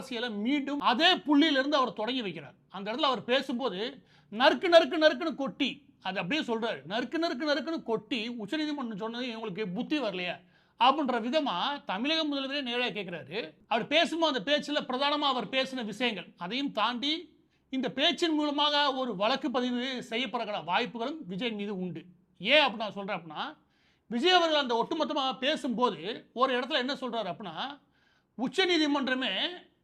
அரசியலை மீண்டும் அதே புள்ளியிலிருந்து அவர் தொடங்கி வைக்கிறார். அந்த இடத்துல அவர் பேசும்போது நறுக்கு நறுக்கு நறுக்குன்னு கொட்டி அது அப்படியே சொல்கிறார் நறுக்கு நறுக்கு நறுக்குன்னு கொட்டி உச்சநீதிமன்றம் சொன்னது இவங்களுக்கு புத்தி வரலையா அப்படின்ற விதமாக தமிழக முதல்வரே நேராக கேட்குறாரு அவர் பேசும்போது அந்த பேச்சில் பிரதானமாக அவர் பேசின விஷயங்கள் அதையும் தாண்டி இந்த பேச்சின் மூலமாக ஒரு வழக்கு பதிவு செய்யப்படுற வாய்ப்புகளும் விஜய் மீது உண்டு. ஏன் அப்படி நான் சொல்கிறேன் அப்படின்னா விஜய் அவர்கள் அந்த ஒட்டுமொத்தமாக பேசும்போது ஒரு இடத்துல என்ன சொல்கிறார் அப்படின்னா உச்சநீதிமன்றமே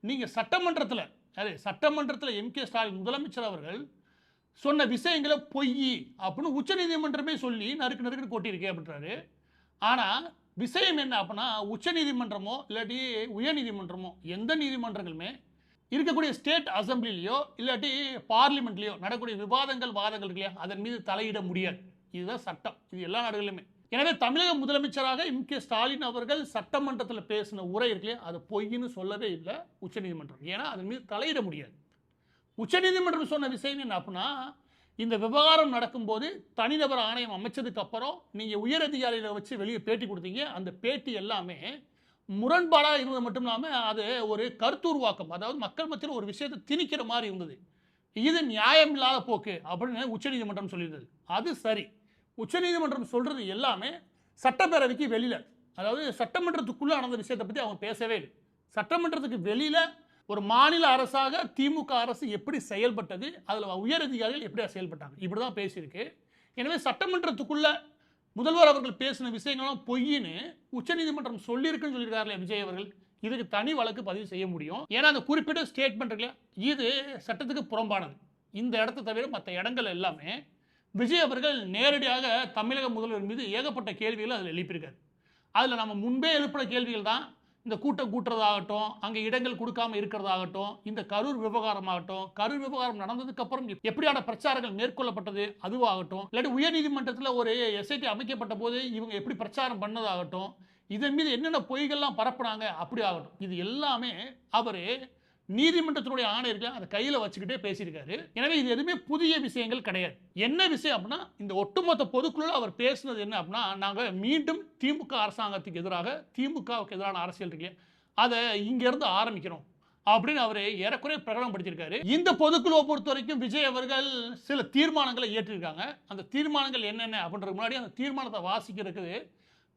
நீங்கள் சட்டமன்றத்தில் அது சட்டமன்றத்தில் எம் கே ஸ்டாலின் முதலமைச்சர் அவர்கள் சொன்ன விஷயங்களை பொய் அப்படின்னு உச்சநீதிமன்றமே சொல்லி நறுக்கு நறுக்குன்னு கொட்டியிருக்கே அப்படின்றாரு. ஆனால் விஷயம் என்ன அப்படின்னா உச்சநீதிமன்றமோ இல்லாட்டி உயர்நீதிமன்றமோ எந்த நீதிமன்றங்களுமே இருக்கக்கூடிய ஸ்டேட் அசம்பிளிலையோ இல்லாட்டி பார்லிமெண்ட்லேயோ நடக்கக்கூடிய விவாதங்கள் வாதங்கள் இருக்கு இல்லையா? அதன் மீது தலையிட முடியாது. இதுதான் சட்டம். இது எல்லா நாடுகளிலுமே. எனவே தமிழக முதலமைச்சராக எம் கே ஸ்டாலின் அவர்கள் சட்டமன்றத்தில் பேசின உரை இருக்கு அது பொய்ன்னு சொல்லவே இல்லை உச்சநீதிமன்றம் ஏன்னா அதன் மீது தலையிட முடியாது. உச்சநீதிமன்றம் சொன்ன விஷயம் என்ன அப்படின்னா இந்த விவகாரம் நடக்கும்போது தனிநபர் ஆணையம் அமைச்சதுக்கு அப்புறம் நீங்கள் உயரதிகாரிகளை வச்சு வெளியே பேட்டி கொடுத்தீங்க. அந்த பேட்டி எல்லாமே முரண்பாடாக இருந்தது மட்டும் இல்லாமல் அது ஒரு கருத்துருவாக்கம் அதாவது மக்கள் மத்தியில் ஒரு விஷயத்தை திணிக்கிற மாதிரி இருந்தது. இது நியாயம் இல்லாத போக்கு அப்படின்னு உச்சநீதிமன்றம் சொல்லியிருந்தது. அது சரி. உச்சநீதிமன்றம் சொல்கிறது எல்லாமே சட்டப்பேரவைக்கு வெளியில். அதாவது சட்டமன்றத்துக்குள்ளே நடந்த விஷயத்தை பற்றி அவங்க பேசவே இல்லை. சட்டமன்றத்துக்கு வெளியில் ஒரு மாநில அரசாக திமுக அரசு எப்படி செயல்பட்டது அதில் உயரதிகாரிகள் எப்படி செயல்பட்டாங்க இப்படி தான் பேசியிருக்கு. எனவே சட்டமன்றத்துக்குள்ளே முதல்வர் அவர்கள் பேசின விஷயங்கள்லாம் பொய்ன்னு உச்சநீதிமன்றம் சொல்லியிருக்குன்னு சொல்லியிருக்காருல்ல விஜய் அவர்கள். இதுக்கு தனி வழக்கு பதிவு செய்ய முடியும். ஏன்னா அந்த குறிப்பிட்ட ஸ்டேட்மெண்ட் இருக்குல்ல இது சட்டத்துக்கு புறம்பானது. இந்த இடத்த தவிர மற்ற இடங்கள் எல்லாமே விஜய் அவர்கள் நேரடியாக தமிழக முதல்வர் மீது ஏகப்பட்ட கேள்விகளை அதில் எழுப்பியிருக்காரு. அதில் நம்ம முன்பே எழுப்பின கேள்விகள் தான் இந்த கூட்டம் கூட்டுறதாகட்டும் அங்கே இடங்கள் கொடுக்காம இருக்கிறதாகட்டும் இந்த கரூர் விவகாரமாகட்டும் கரூர் விவகாரம் நடந்ததுக்கப்புறம் எப்படியான பிரச்சாரங்கள் மேற்கொள்ளப்பட்டது அதுவாகட்டும் இல்லாட்டி உயர்நீதிமன்றத்தில் ஒரு எஸ்ஐடி அமைக்கப்பட்ட போது இவங்க எப்படி பிரச்சாரம் பண்ணதாகட்டும் இதன் மீது என்னென்ன பொய்கள்லாம் பரப்புனாங்க அப்படி ஆகட்டும். இது எல்லாமே அவர் நீதிமன்றத்தினுடைய ஆணை இருக்கு அதை கையில் வச்சுக்கிட்டே பேசியிருக்காரு. எனவே இது எதுவுமே புதிய விஷயங்கள் கிடையாது. என்ன விஷயம் அப்படின்னா இந்த ஒட்டுமொத்த பொதுக்குழு அவர் பேசுனது என்ன அப்படின்னா நாங்கள் மீண்டும் திமுக அரசாங்கத்துக்கு எதிராக திமுகவுக்கு எதிரான அரசியல் இருக்கு. அதை இங்கேருந்து ஆரம்பிக்கிறோம் அப்படின்னு அவர் ஏறக்குறைய பிரகடனப்படுத்தியிருக்காரு இந்த பொதுக்குழுவை பொறுத்த வரைக்கும் விஜய் அவர்கள் சில தீர்மானங்களை ஏற்றிருக்காங்க. அந்த தீர்மானங்கள் என்னென்ன அப்படின்றதுக்கு முன்னாடி அந்த தீர்மானத்தை வாசிக்கிறதுக்கு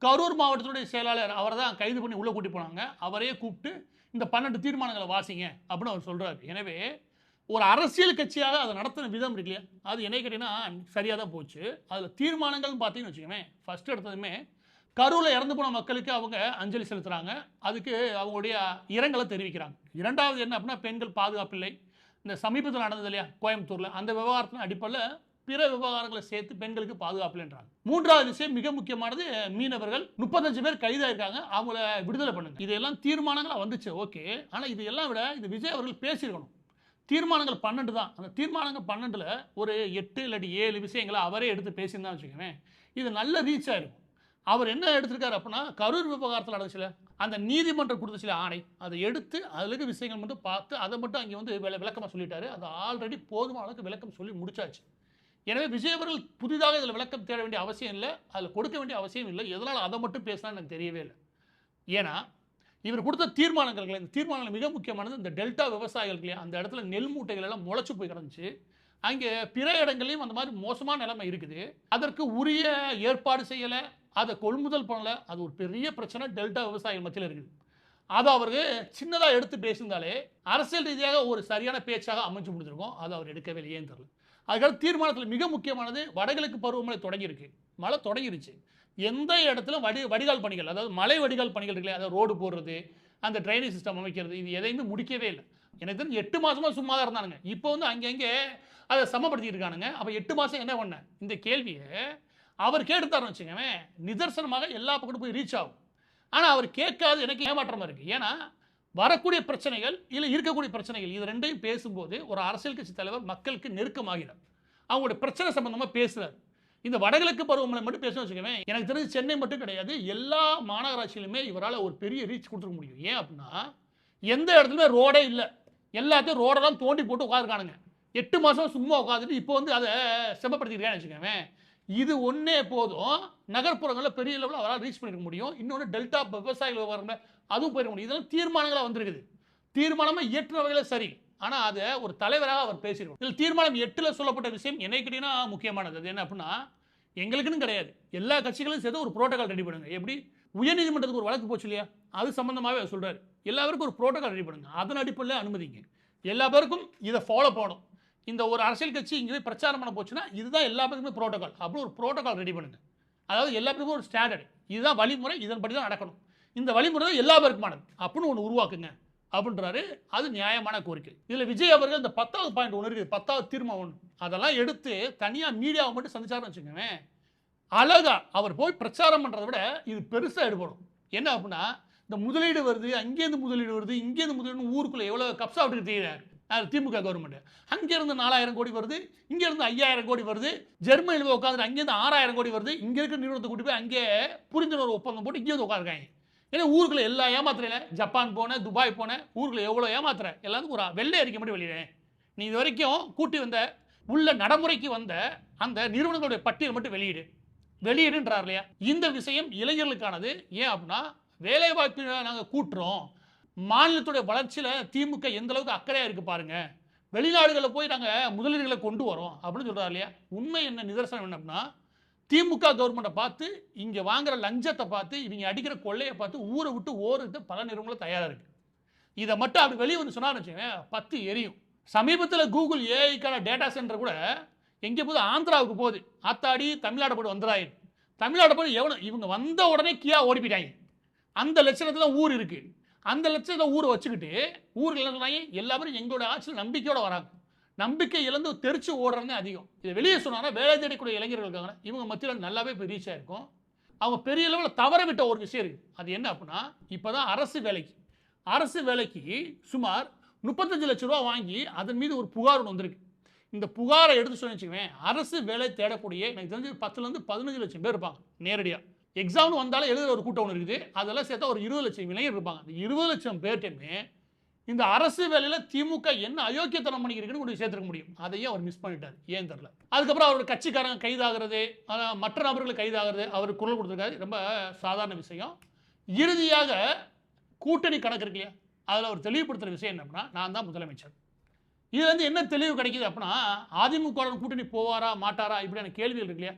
கரூர் மாவட்டத்தினுடைய செயலாளர் அவரை தான் கைது பண்ணி உள்ளே கூட்டி போனாங்க. அவரையே கூப்பிட்டு இந்த பன்னெண்டு தீர்மானங்களை வாசிங்க அப்படின்னு அவர் சொல்கிறாரு எனவே ஒரு அரசியல் கட்சியாக அதை நடத்தின விதம் இருக்கு இல்லையா? அது என்ன கேட்டீங்கன்னா சரியாக தான் போச்சு. அதில் தீர்மானங்கள்னு பார்த்தீங்கன்னு வச்சுக்கோமே ஃபர்ஸ்ட் எடுத்ததுமே கரூரில் இறந்து போன மக்களுக்கு அவங்க அஞ்சலி செலுத்துகிறாங்க அதுக்கு அவங்களுடைய இரங்கலை தெரிவிக்கிறாங்க. இரண்டாவது என்ன அப்படின்னா பெண்கள் பாதுகாப்பில்லை இந்த சமீபத்தில் நடந்தது இல்லையா கோயம்புத்தூரில் அந்த விவகாரத்தின் அடிப்படையில் பிற விவகாரங்களை சேர்த்து பெண்களுக்கு பாதுகாப்புலன்றாங்க. மூன்றாவது விஷயம் மிக முக்கியமானது மீனவர்கள் முப்பத்தஞ்சு பேர் கைதாயிருக்காங்க. அவங்கள விடுதலை பண்ணுங்க. இதெல்லாம் தீர்மானங்களாக வந்துச்சு ஓகே. ஆனால் இது எல்லாம் விட இது விஜய் அவர்கள் பேசியிருக்கணும். தீர்மானங்கள் பன்னெண்டு தான். அந்த தீர்மானங்கள் பன்னெண்டில் ஒரு எட்டு இல்லாட்டி ஏழு விஷயங்களை அவரே எடுத்து பேசியிருந்தா வச்சுக்கோங்க இது நல்ல ரீச் ஆயிருக்கும் அவர் என்ன எடுத்திருக்காரு அப்படின்னா கரூர் விவகாரத்தில் நடந்துச்சுல அந்த நீதிமன்றம் கொடுத்த சில ஆணை அதை எடுத்து அதுக்கு விஷயங்கள் மட்டும் பார்த்து அதை மட்டும் அங்கே வந்து விள விளக்கமாக சொல்லிட்டாரு. அது ஆல்ரெடி போதுமான அளவுக்கு விளக்கம் சொல்லி முடிச்சாச்சு. எனவே விஜய் அவர்கள் புதிதாக இதில் விளக்கம் தேட வேண்டிய அவசியம் இல்லை அதில் கொடுக்க வேண்டிய அவசியம் இல்லை. எதனால் அதை மட்டும் பேசினா எனக்கு தெரியவே இல்லை. ஏன்னா இவர் கொடுத்த தீர்மானங்கள் இந்த தீர்மானங்கள் மிக முக்கியமானது இந்த டெல்டா விவசாயிகளுக்கு அந்த இடத்துல நெல் மூட்டைகள் எல்லாம் முளைச்சு போய் கிடந்துச்சு. அங்கே பிற இடங்கள்லையும் அந்த மாதிரி மோசமான நிலைமை இருக்குது. அதற்கு உரிய ஏற்பாடு செய்யலை அதை கொள்முதல் பண்ணலை. அது ஒரு பெரிய பிரச்சனை டெல்டா விவசாயிகள் மத்தியில் இருக்குது. அதை அவருக்கு சின்னதாக எடுத்து பேசியிருந்தாலே அரசியல் ரீதியாக ஒரு சரியான பேச்சாக அமைஞ்சு முடிஞ்சிருக்கும். அதை அவர் எடுக்கவே இல்லையேன்னு தெரியல. அதுக்காக தீர்மானத்தில் மிக முக்கியமானது வடகிழக்கு பருவமழை தொடங்கியிருக்கு. மழை தொடங்கிருச்சு. எந்த இடத்துல வடி வடிகால் பணிகள் அதாவது மலை வடிகால் பணிகள் இருக்குல்ல அதாவது ரோடு போடுறது அந்த ட்ரைனேஜ் சிஸ்டம் அமைக்கிறது இது எதையுமே முடிக்கவே இல்லை. எனக்கு தெரிஞ்சு எட்டு மாதமாக சும்மா தான் இருந்தானுங்க. இப்போ வந்து அங்கங்கே அதை சமப்படுத்திட்டு இருக்கானுங்க. அப்போ எட்டு மாதம் என்ன பண்ண? இந்த கேள்வியை அவர் கேட்டுத்தாருன்னு வச்சுக்கவேன் நிதர்சனமாக எல்லா பக்கமும் போய் ரீச் ஆகும். ஆனால் அவர் கேட்காது எனக்கு ஏமாற்றமாக இருக்குது ஏன்னா வரக்கூடிய பிரச்சனைகள் இல்லை இருக்கக்கூடிய பிரச்சனைகள் இது ரெண்டையும் பேசும்போது ஒரு அரசியல் கட்சி தலைவர் மக்களுக்கு நெருக்கமாகிறார் அவங்களுடைய பிரச்சனை சம்பந்தமாக பேசுகிறார் இந்த வடகிழக்கு பருவமழை மட்டும் பேசணும்னு வச்சுக்கவேன் எனக்கு தெரிஞ்சு சென்னை மட்டும் கிடையாது எல்லா மாநகராட்சியிலுமே இவரால் ஒரு பெரிய ரீச் கொடுத்துருக்க முடியும். ஏன் அப்படின்னா எந்த இடத்துலையுமே ரோடே இல்லை. எல்லாத்தையும் ரோடெல்லாம் தோண்டி போட்டு உட்காந்துருக்கானுங்க எட்டு மாதம் சும்மா உட்காந்துட்டு இப்போ வந்து அதை செம்மப்படுத்திருக்கான்னு வச்சுக்கவேன் இது ஒன்றே போதும் நகர்ப்புறங்களில் பெரிய லெவலில் அவரால் ரீச் பண்ணிருக்க முடியும். இன்னொன்று டெல்டா விவசாயிகள் விவகாரங்கள அதுவும் போயிட முடியும் இதெல்லாம் தீர்மானங்களாக வந்திருக்குது. தீர்மானமாக இயற்ற வகையில் சரி. ஆனால் அதை ஒரு தலைவராக அவர் பேசியிருக்கணும் இதில் தீர்மானம் எட்டில் சொல்லப்பட்ட விஷயம் என்னை கேட்டீங்கன்னா முக்கியமானது. அது என்ன அப்படின்னா எங்களுக்குன்னு கிடையாது. எல்லா கட்சிகளும் சேர்த்து ஒரு புரோட்டோகால் ரெடி பண்ணுங்க. எப்படி? உயர்நீதிமன்றத்துக்கு ஒரு வழக்கு போச்சு இல்லையா? அது சம்மந்தமாகவே அவர் சொல்கிறார் எல்லாருக்கும் ஒரு புரோட்டோகால் ரெடி பண்ணுங்க. அதன் அடிப்படையில் அனுமதிங்க. எல்லா பேருக்கும் இதை ஃபாலோ பண்ணணும். இந்த ஒரு அரசியல் கட்சி இங்கே பிரச்சாரம் பண்ண போச்சுன்னா இதுதான் எல்லா பேருக்குமே புரோட்டோகால் அப்படி ஒரு புரோட்டோகால் ரெடி பண்ணுங்க. அதாவது எல்லா பேருக்கும் ஒரு ஸ்டாண்டர்ட் இதுதான் வழிமுறை. இதன்படி தான் நடக்கணும். இந்த வழிமுறை தான் எல்லா பேருக்குமானது அப்படின்னு ஒன்று உருவாக்குங்க. அப்படின்றாரு. அது நியாயமான கோரிக்கை. இதில் விஜய் அவர்கள் இந்த பத்தாவது பாயிண்ட் ஒன்று இருக்குது. பத்தாவது தீர்மானம் ஒன்று அதெல்லாம் எடுத்து தனியாக மீடியாவை மட்டும் சந்திச்சாருன்னு வச்சுக்கோங்க அழகா அவர் போய் பிரச்சாரம் பண்ணுறதை விட இது பெருசாக எடுபடும். என்ன அப்படின்னா இந்த முதலீடு வருது அங்கேருந்து முதலீடு வருது இங்கேருந்து முதலீடு ஊருக்குள்ளே எவ்வளோ கப்ஸா விட்டுக்கிட்டு தெரியுறாரு. திமுக கவர்மெண்ட் அங்கேருந்து நாலாயிரம் கோடி வருது இங்கேருந்து ஐயாயிரம் கோடி வருது ஜெர்மனியில் போய் உட்காந்து அங்கேருந்து ஆறாயிரம் கோடி வருது இங்கே இருக்கிற நிறுவனத்தை கூட்டி போய் அங்கே புரிந்துணர்வு ஒப்பந்தம் போட்டு இங்கே வந்து உட்காந்துருக்காங்க. ஏன்னா ஊருக்குள்ள எல்லா ஏமாத்துறேன் ஜப்பான் போனேன் துபாய் போனேன் ஊருக்குள்ள எவ்வளோ ஏமாத்துறேன்? எல்லாத்துக்கும் ஒரு வெள்ளை அறிக்கை மட்டும் வெளியிடேன் நீ இது வரைக்கும் கூட்டி வந்த உள்ள நடைமுறைக்கு வந்த அந்த நிறுவனங்களுடைய பட்டியல் மட்டும் வெளியிடு. வெளியிடுன்றார் இல்லையா? இந்த விஷயம் இளைஞர்களுக்கானது. ஏன் அப்படின்னா வேலைவாய்ப்பு நாங்கள் கூட்டுறோம். மாநிலத்துடைய வளர்ச்சியில் திமுக எந்த அளவுக்கு அக்கறையாக இருக்கு பாருங்க. வெளிநாடுகளில் போய் நாங்கள் முதலீடுகளை கொண்டு வரோம் அப்படின்னு சொல்கிறார் இல்லையா? உண்மை என்ன நிதர்சனம் என்ன அப்படின்னா திமுக கவர்மெண்ட்டை பார்த்து இங்கே வாங்குற லஞ்சத்தை பார்த்து இவங்க அடிக்கிற கொள்ளையை பார்த்து ஊரை விட்டு ஓடுறது பல நிறுவனங்களும் தயாராக இருக்குது இதை மட்டும் அப்படி வெளியே வந்து சொன்னான்னு வச்சுக்கோங்க பத்து எரியும். சமீபத்தில் கூகுள் ஏஐக்கான டேட்டா சென்டர் கூட எங்கே போகுது? ஆந்திராவுக்கு போகுது. ஆத்தாடி தமிழ்நாடு போய் வந்துடாயிரு. தமிழ்நாடு போய் எவ்வளோ இவங்க வந்த உடனே கியா ஓடி போயிட்டாங்க. அந்த லட்சணத்தில் தான் ஊர் இருக்குது அந்த லட்சத்தை ஊரை வச்சுக்கிட்டு ஊரில் சொன்னாங்க? எல்லாரும் எங்களோட ஆட்சியில் நம்பிக்கையோடு வராங்க. நம்பிக்கை இழந்து தெரிச்சு ஓடுறதே அதிகம். இதை வெளியே சொன்னாங்கன்னா வேலை தேடக்கூடிய இளைஞர்கள் இருக்காங்க இவங்க மத்தியில் நல்லாவே இப்போ ரீச் ஆயிருக்கும். அவங்க பெரிய லெவலில் தவற விட்ட ஒரு விஷயம் இருக்குது அது என்ன அப்படின்னா இப்போ தான் அரசு வேலைக்கு அரசு வேலைக்கு சுமார் முப்பத்தஞ்சு லட்ச ரூபா வாங்கி அதன் மீது ஒரு புகார் ஒன்று வந்திருக்கு. இந்த புகாரை எடுத்து சொல்லி அரசு வேலை தேடக்கூடிய எனக்கு தெரிஞ்சு பத்துலேருந்து பதினஞ்சு லட்சம் பேர் இருப்பாங்க நேரடியாக எக்ஸாம்னு வந்தாலும் எழுதுகிற ஒரு கூட்டம் ஒன்று இருக்குது. அதெல்லாம் சேர்த்தா ஒரு இருபது லட்சம் இளைஞர் இருப்பாங்க. அந்த இருபது லட்சம் பேர்ட்டையுமே இந்த அரசு வேலையில் திமுக என்ன அயோக்கியத்தனம் பண்ணிக்கிறதுன்னு கொண்டு சேர்த்துக்க முடியும். அதையும் அவர் மிஸ் பண்ணிட்டார். ஏன் தெரில அதுக்கப்புறம் அவரோட கட்சிக்காரங்க கைதாகிறது மற்ற நபர்கள் கைதாகிறது அவர் குரல் கொடுத்துருக்காரு. ரொம்ப சாதாரண விஷயம். இறுதியாக கூட்டணி கணக்கு இருக்கு இல்லையா? அதில் அவர் தெளிவுபடுத்துகிற விஷயம் என்ன அப்படின்னா நான் தான் முதலமைச்சர். இது வந்து என்ன தெளிவு கிடைக்கிது அப்படின்னா அதிமுக கூட்டணி போவாரா மாட்டாரா இப்படியான கேள்விகள் இருக்கு இல்லையா?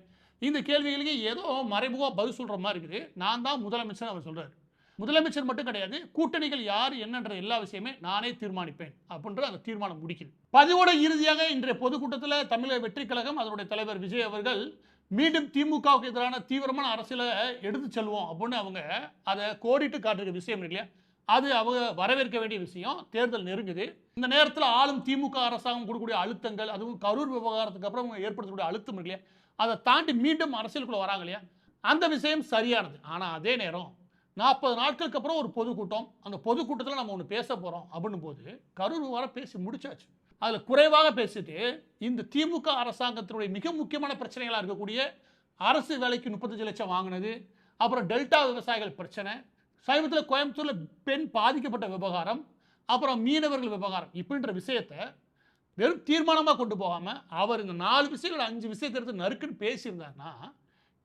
இந்த கேள்விகளுக்கு ஏதோ மறைமுகமாக பதில் சொல்கிற மாதிரி இருக்குது. நான் தான் முதலமைச்சர் அவர் சொல்கிறார் முதலமைச்சர் மட்டும் கிடையாது கூட்டணிகள் யார் என்னன்ற எல்லா விஷயமே நானே தீர்மானிப்பேன் அப்படின்ற அந்த தீர்மானம் முடிக்குது பதிவோட இறுதியாக இன்றைய பொதுக்கூட்டத்தில் தமிழக வெற்றி கழகம் அதனுடைய தலைவர் விஜய் அவர்கள் மீண்டும் திமுகவுக்கு எதிரான தீவிரமான அரசியலை எடுத்து செல்வோம் அப்படின்னு அவங்க அதை கோடிட்டு காட்டுற விஷயம் இல்லையா? அது அவங்க வரவேற்க வேண்டிய விஷயம். தேர்தல் நெருங்குது. இந்த நேரத்தில் ஆளும் திமுக அரசாங்கம் கொடுக்கக்கூடிய அழுத்தங்கள் அதுவும் கரூர் விவகாரத்துக்கு அப்புறம் அவங்க ஏற்படுத்தக்கூடிய அழுத்தம் இல்லையா? அதை தாண்டி மீண்டும் அரசியலுக்குள்ளே வராங்க இல்லையா? அந்த விஷயம் சரியானது. ஆனால் அதே நேரம் நாற்பது நாட்களுக்கு அப்புறம் ஒரு பொதுக்கூட்டம். அந்த பொதுக்கூட்டத்தில் நம்ம ஒன்று பேச போகிறோம் அப்படின்னும் போது கரூர் வர பேசி முடிச்சாச்சு. அதில் குறைவாக பேசிட்டு இந்த திமுக அரசாங்கத்தினுடைய மிக முக்கியமான பிரச்சனைகளாக இருக்கக்கூடிய அரசு வேலைக்கு முப்பத்தஞ்சு லட்சம் வாங்கினது அப்புறம் டெல்டா விவசாயிகள் பிரச்சனை சமீபத்தில் கோயம்புத்தூரில் பெண் பாதிக்கப்பட்ட விவகாரம் அப்புறம் மீனவர்கள் விவகாரம் இப்படின்ற விஷயத்தை வெறும் தீர்மானமாக கொண்டு போகாமல் அவர் இந்த நாலு விஷயங்கள் அஞ்சு விஷயத்தை எடுத்து நறுக்குன்னு பேசியிருந்தாருன்னா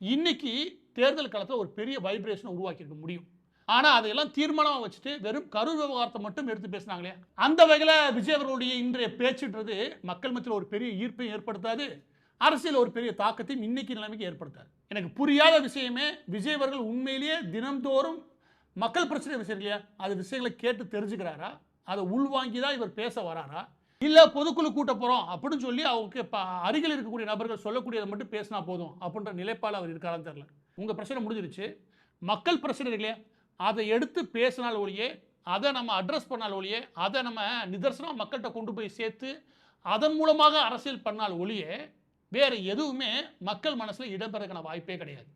இன்னைக்கு தேர்தல் காலத்தில் ஒரு பெரிய வைப்ரேஷனை உருவாக்கியிருக்க முடியும். ஆனால் அதையெல்லாம் தீர்மானமாக வச்சுட்டு வெறும் கரூர் விவகாரத்தை மட்டும் எடுத்து பேசினாங்களே அந்த வகையில் விஜய் அவர்களுடைய இன்றைய பேச்சுன்றது மக்கள் மத்தியில் ஒரு பெரிய ஈர்ப்பையும் ஏற்படுத்தாது அரசியல் ஒரு பெரிய தாக்கத்தையும் இன்னைக்கு நிலைமைக்கு ஏற்படுத்தாது. எனக்கு புரியாத விஷயமே விஜய் அவர்கள் உண்மையிலேயே தினந்தோறும் மக்கள் பிரச்சனை விஷயம் இல்லையா? அது விஷயங்களை கேட்டு தெரிஞ்சுக்கிறாரா? அதை உள்வாங்கி தான் இவர் பேச வராரா? இல்லை பொதுக்குழு கூட்ட போகிறோம் அப்படின்னு சொல்லி அவருக்கு இப்போ அருகில் இருக்கக்கூடிய நபர்கள் சொல்லக்கூடியதை மட்டும் பேசினா போதும் அப்படின்ற நிலைப்பாடு அவர் இருக்காரான்னு தெரில உங்கள் பிரச்சனை முடிஞ்சிருச்சு. மக்கள் பிரச்சனை இருக்கு இல்லையா? அதை எடுத்து பேசினால் ஒழியே அதை நம்ம அட்ரஸ் பண்ணால் ஒழியே அதை நம்ம நிதர்சனம் மக்கள்கிட்ட கொண்டு போய் சேர்த்து அதன் மூலமாக அரசியல் பண்ணால் ஒழியே வேறு எதுவுமே மக்கள் மனசில் இடம்பெறக்கான வாய்ப்பே கிடையாது.